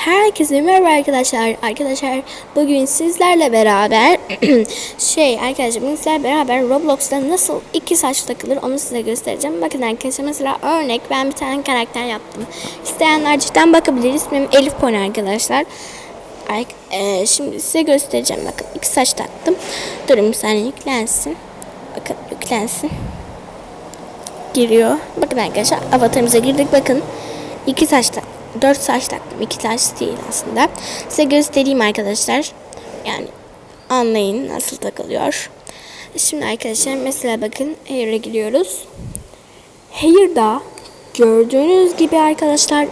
Herkese merhaba arkadaşlar. Arkadaşlar bugün sizlerle beraber şey arkadaşlar bugün sizlerle beraber Roblox'ta nasıl iki saç takılır onu size göstereceğim. Bakın arkadaşlar mesela örnek ben bir tane karakter yaptım. İsteyenler cidden bakabilir. İsmim Elif Pony arkadaşlar. Ay, e, şimdi size göstereceğim. Bakın iki saç taktım. Durun bir saniye yüklensin. Bakın yüklensin. Giriyor. Bakın arkadaşlar avatarımıza girdik. Bakın iki saç taktım. Dört saç taktım. iki saç değil aslında. Size göstereyim arkadaşlar. Yani anlayın nasıl takılıyor. Şimdi arkadaşlar mesela bakın Hair'e giriyoruz. Hair'da gördüğünüz gibi arkadaşlar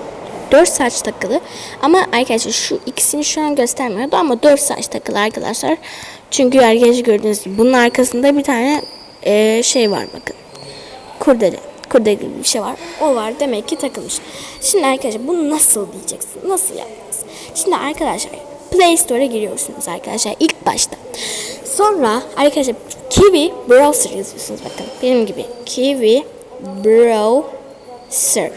4 saç takılı. Ama arkadaşlar şu ikisini şu an göstermiyordu ama 4 saç takılı arkadaşlar. Çünkü arkadaşlar gördüğünüz gibi bunun arkasında bir tane eee, şey var bakın. Kurdele. Kurdele gibi bir şey var. O var. Demek ki takılmış. Şimdi arkadaşlar bunu nasıl diyeceksin? Nasıl yapacağız? Şimdi arkadaşlar Play Store'a giriyorsunuz arkadaşlar ilk başta. Sonra arkadaşlar Kiwi Browser yazıyorsunuz bakın. Benim gibi Kiwi Browser.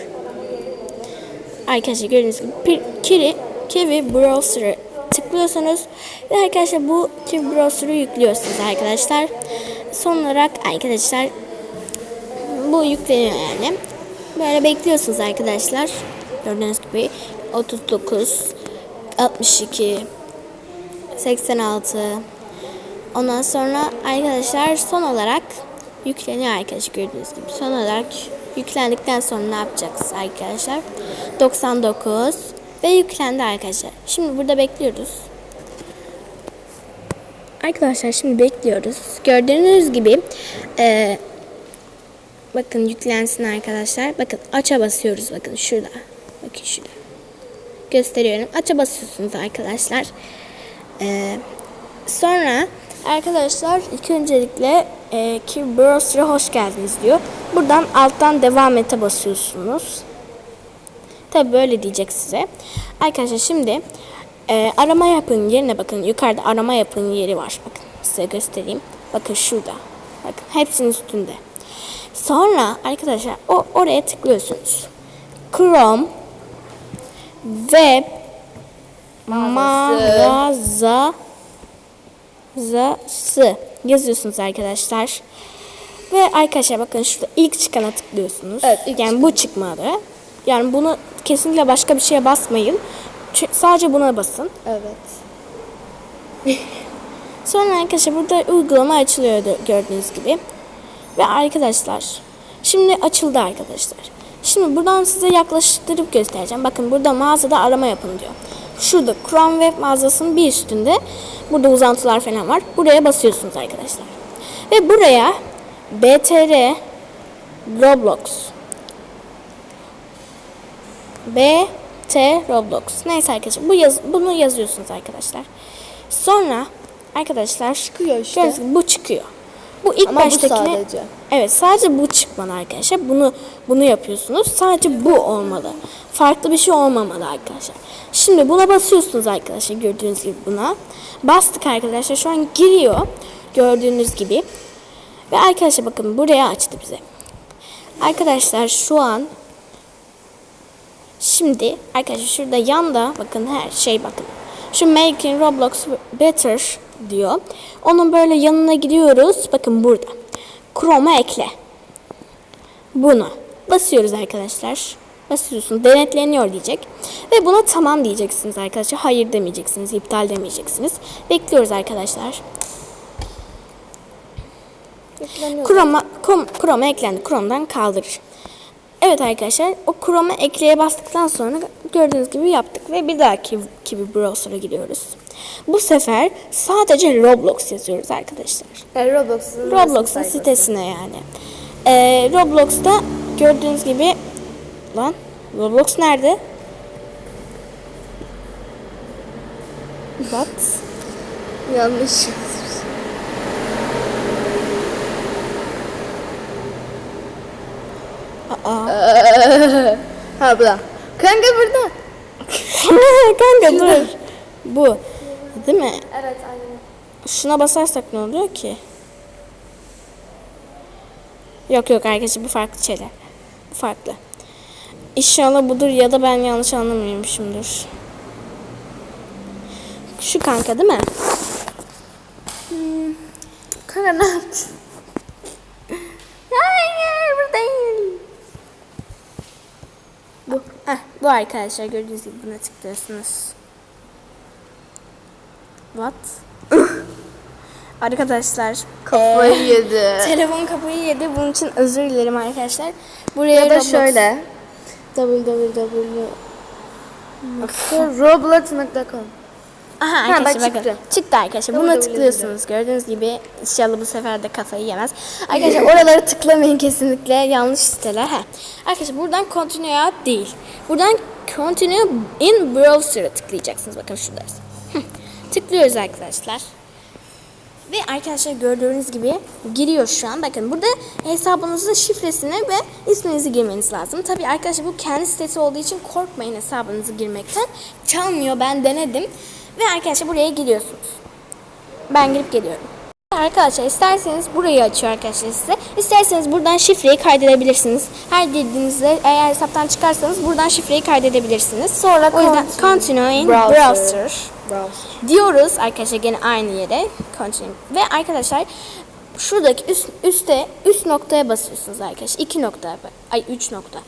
Arkadaşlar gördüğünüz gibi Kiwi, Kiwi Browser'ı tıklıyorsunuz ve arkadaşlar bu Kiwi Browser'ı yüklüyorsunuz arkadaşlar. Son olarak arkadaşlar bu yükleniyor yani. Böyle bekliyorsunuz arkadaşlar. Gördüğünüz gibi 39 62 86 Ondan sonra arkadaşlar son olarak yükleniyor arkadaşlar gördüğünüz gibi. Son olarak yüklendikten sonra ne yapacağız arkadaşlar? 99 ve yüklendi arkadaşlar. Şimdi burada bekliyoruz. Arkadaşlar şimdi bekliyoruz. Gördüğünüz gibi eee Bakın yüklensin arkadaşlar. Bakın aça basıyoruz bakın şurada. Bakın şurada. Gösteriyorum. Aça basıyorsunuz arkadaşlar. Ee, sonra arkadaşlar ilk öncelikle e, ki browser'a hoş geldiniz diyor. Buradan alttan devam ete basıyorsunuz. Tabi böyle diyecek size. Arkadaşlar şimdi e, arama yapın yerine bakın. Yukarıda arama yapın yeri var. Bakın size göstereyim. Bakın şurada. Bakın hepsinin üstünde. Sonra arkadaşlar o oraya tıklıyorsunuz. Chrome web mağazası yazıyorsunuz arkadaşlar. Ve arkadaşlar bakın şurada ilk çıkana tıklıyorsunuz. Evet, ilk yani bu çıkmadı. Yani bunu kesinlikle başka bir şeye basmayın. Sadece buna basın. Evet. Sonra arkadaşlar burada uygulama açılıyor gö- gördüğünüz gibi. Ve arkadaşlar şimdi açıldı arkadaşlar. Şimdi buradan size yaklaştırıp göstereceğim. Bakın burada mağazada arama yapın diyor. Şurada Chrome Web mağazasının bir üstünde burada uzantılar falan var. Buraya basıyorsunuz arkadaşlar. Ve buraya BTR Roblox BT Roblox. Neyse arkadaşlar bu yaz, bunu yazıyorsunuz arkadaşlar. Sonra arkadaşlar Çıkıyor işte. bu çıkıyor. Bu ilk Ama bu baştakine sadece. Evet sadece bu çıkmalı arkadaşlar. Bunu bunu yapıyorsunuz. Sadece bu olmalı. Farklı bir şey olmamalı arkadaşlar. Şimdi buna basıyorsunuz arkadaşlar gördüğünüz gibi buna. Bastık arkadaşlar. Şu an giriyor. Gördüğünüz gibi. Ve arkadaşlar bakın buraya açtı bize. Arkadaşlar şu an Şimdi arkadaşlar şurada yanda bakın her şey bakın. Şu Making Roblox Better diyor. Onun böyle yanına gidiyoruz. Bakın burada. Chrome'a ekle. Bunu basıyoruz arkadaşlar. Basıyorsun denetleniyor diyecek. Ve buna tamam diyeceksiniz arkadaşlar. Hayır demeyeceksiniz. iptal demeyeceksiniz. Bekliyoruz arkadaşlar. Chrome'a, Chrome, eklendi. Chrome'dan kaldırır. Evet arkadaşlar o Chrome'a ekleye bastıktan sonra gördüğünüz gibi yaptık ve bir dahaki gibi browser'a giriyoruz. Bu sefer sadece Roblox yazıyoruz arkadaşlar. Yani Roblox'un Roblox'un sayfası. sitesine yani. Ee, Roblox'ta gördüğünüz gibi lan Roblox nerede? What? Yanlış. Aa. ha bu da. Kanka burada. Kanka dur. Bu. Değil mi? Evet aynen. Şuna basarsak ne oluyor ki? Yok yok arkadaşlar bu farklı şeyler. Bu farklı. İnşallah budur ya da ben yanlış anlamıyormuşumdur. Şu kanka değil mi? Kanka ne yaptın? Hayır bu değil. Bu. Heh, bu arkadaşlar gördüğünüz gibi buna tıklıyorsunuz. What? arkadaşlar. Kafayı eee, yedi. Telefon kafayı yedi. Bunun için özür dilerim arkadaşlar. Buraya Ya da Roblox- şöyle. www Roblox.com Aha Ha, arkadaşlar bak bakın. çıktı. Çıktı arkadaşlar. Buna tıklıyorsunuz. Gördüğünüz gibi inşallah bu sefer de kafayı yemez. Arkadaşlar oralara tıklamayın kesinlikle. Yanlış siteler. Ha. Arkadaşlar buradan continue out değil. Buradan continue in browser'a tıklayacaksınız. Bakın şurada. Tıklıyoruz arkadaşlar. Ve arkadaşlar gördüğünüz gibi giriyor şu an. Bakın burada hesabınızın şifresini ve isminizi girmeniz lazım. Tabii arkadaşlar bu kendi sitesi olduğu için korkmayın hesabınızı girmekten. Çalmıyor ben denedim. Ve arkadaşlar buraya giriyorsunuz. Ben girip geliyorum. Arkadaşlar isterseniz burayı açıyor arkadaşlar size. İsterseniz buradan şifreyi kaydedebilirsiniz. Her girdiğinizde eğer hesaptan çıkarsanız buradan şifreyi kaydedebilirsiniz. Sonra o yüzden continue. in Browser. browser Browser. diyoruz arkadaşlar gene aynı yere continue ve arkadaşlar şuradaki üst üste üst noktaya basıyorsunuz arkadaşlar iki nokta ay üç nokta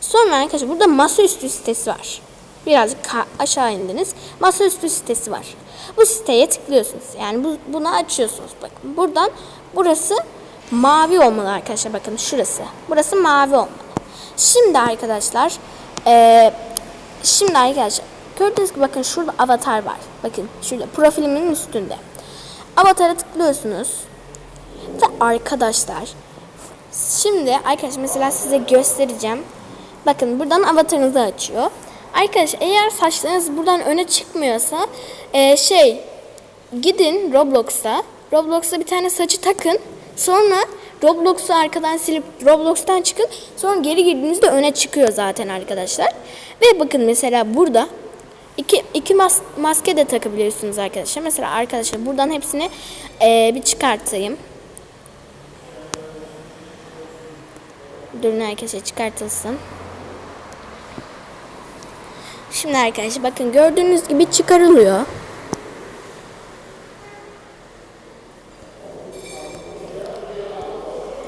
sonra arkadaşlar burada masaüstü sitesi var birazcık aşağı indiniz masaüstü sitesi var bu siteye tıklıyorsunuz yani bu, bunu açıyorsunuz bakın buradan burası mavi olmalı arkadaşlar bakın şurası burası mavi olmalı şimdi arkadaşlar eee Şimdi arkadaşlar gördüğünüz gibi bakın şurada avatar var. Bakın şurada profilimin üstünde. Avatara tıklıyorsunuz. Ve arkadaşlar şimdi arkadaşlar mesela size göstereceğim. Bakın buradan avatarınızı açıyor. Arkadaşlar eğer saçlarınız buradan öne çıkmıyorsa eee, şey gidin Roblox'a. Roblox'a bir tane saçı takın. Sonra Roblox'u arkadan silip Roblox'tan çıkın. Sonra geri girdiğinizde öne çıkıyor zaten arkadaşlar. Ve bakın mesela burada iki, iki mas- maske de takabiliyorsunuz arkadaşlar. Mesela arkadaşlar buradan hepsini eee, bir çıkartayım. Durun arkadaşlar çıkartılsın. Şimdi arkadaşlar bakın gördüğünüz gibi çıkarılıyor.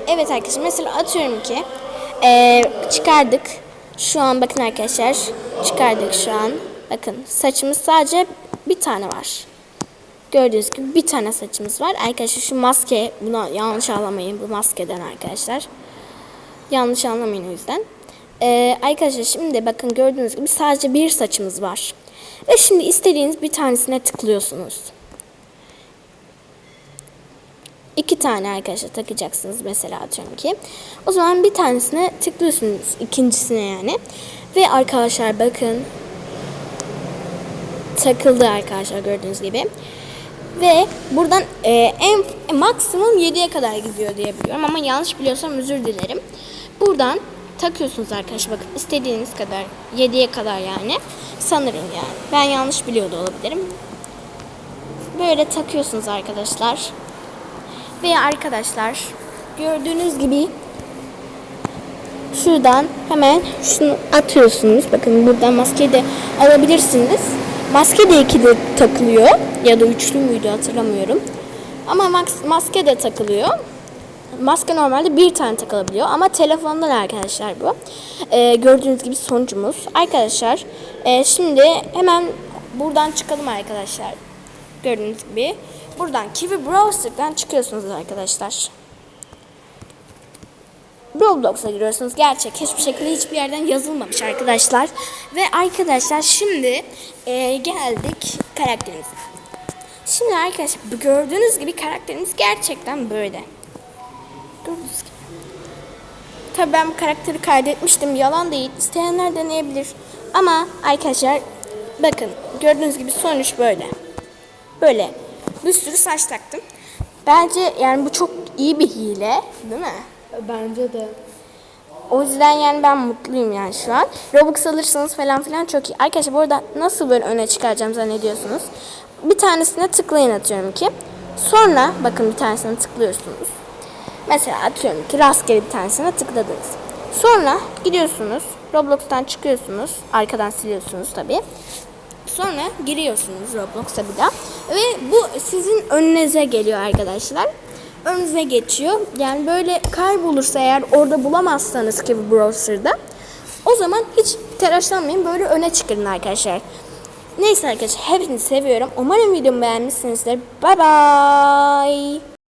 Evet arkadaşlar mesela atıyorum ki eee, çıkardık. Şu an bakın arkadaşlar çıkardık şu an. Bakın saçımız sadece bir tane var. Gördüğünüz gibi bir tane saçımız var. Arkadaşlar şu maske buna yanlış anlamayın bu maskeden arkadaşlar. Yanlış anlamayın o yüzden. Ee, arkadaşlar şimdi bakın gördüğünüz gibi sadece bir saçımız var. Ve şimdi istediğiniz bir tanesine tıklıyorsunuz. İki tane arkadaşlar takacaksınız mesela atıyorum ki. O zaman bir tanesine tıklıyorsunuz ikincisine yani. Ve arkadaşlar bakın takıldı arkadaşlar gördüğünüz gibi. Ve buradan e, en maksimum 7'ye kadar gidiyor diye biliyorum ama yanlış biliyorsam özür dilerim. Buradan takıyorsunuz arkadaşlar bakın istediğiniz kadar 7'ye kadar yani sanırım yani. Ben yanlış biliyor da olabilirim. Böyle takıyorsunuz arkadaşlar. Ve arkadaşlar gördüğünüz gibi şuradan hemen şunu atıyorsunuz. Bakın buradan maskeyi de alabilirsiniz. Maske de ikili takılıyor ya da üçlü müydü hatırlamıyorum. Ama mas- maske de takılıyor. Maske normalde bir tane takılabiliyor ama telefondan arkadaşlar bu. Ee, gördüğünüz gibi sonucumuz. Arkadaşlar e, şimdi hemen buradan çıkalım arkadaşlar. Gördüğünüz gibi. Buradan Kiwi Browser'dan çıkıyorsunuz arkadaşlar. Roblox'a giriyorsunuz. Gerçek hiçbir şekilde hiçbir yerden yazılmamış arkadaşlar. Ve arkadaşlar şimdi e, geldik karakterimize. Şimdi arkadaşlar gördüğünüz gibi karakterimiz gerçekten böyle. Gördüğünüz gibi. Tabii ben bu karakteri kaydetmiştim. Yalan değil. İsteyenler deneyebilir. Ama arkadaşlar bakın gördüğünüz gibi sonuç böyle. Böyle. Bir sürü saç taktım. Bence yani bu çok iyi bir hile. Değil mi? Bence de. O yüzden yani ben mutluyum yani şu an. Robux alırsanız falan filan çok iyi. Arkadaşlar bu arada nasıl böyle öne çıkaracağım zannediyorsunuz. Bir tanesine tıklayın atıyorum ki. Sonra bakın bir tanesine tıklıyorsunuz. Mesela atıyorum ki rastgele bir tanesine tıkladınız. Sonra gidiyorsunuz. Roblox'tan çıkıyorsunuz. Arkadan siliyorsunuz tabii. Sonra giriyorsunuz Roblox'a bir daha. Ve bu sizin önünüze geliyor arkadaşlar. Önünüze geçiyor. Yani böyle kaybolursa eğer orada bulamazsanız ki bu browser'da o zaman hiç telaşlanmayın. Böyle öne çıkarın arkadaşlar. Neyse arkadaşlar hepinizi seviyorum. Umarım videomu beğenmişsinizdir. Bye bye.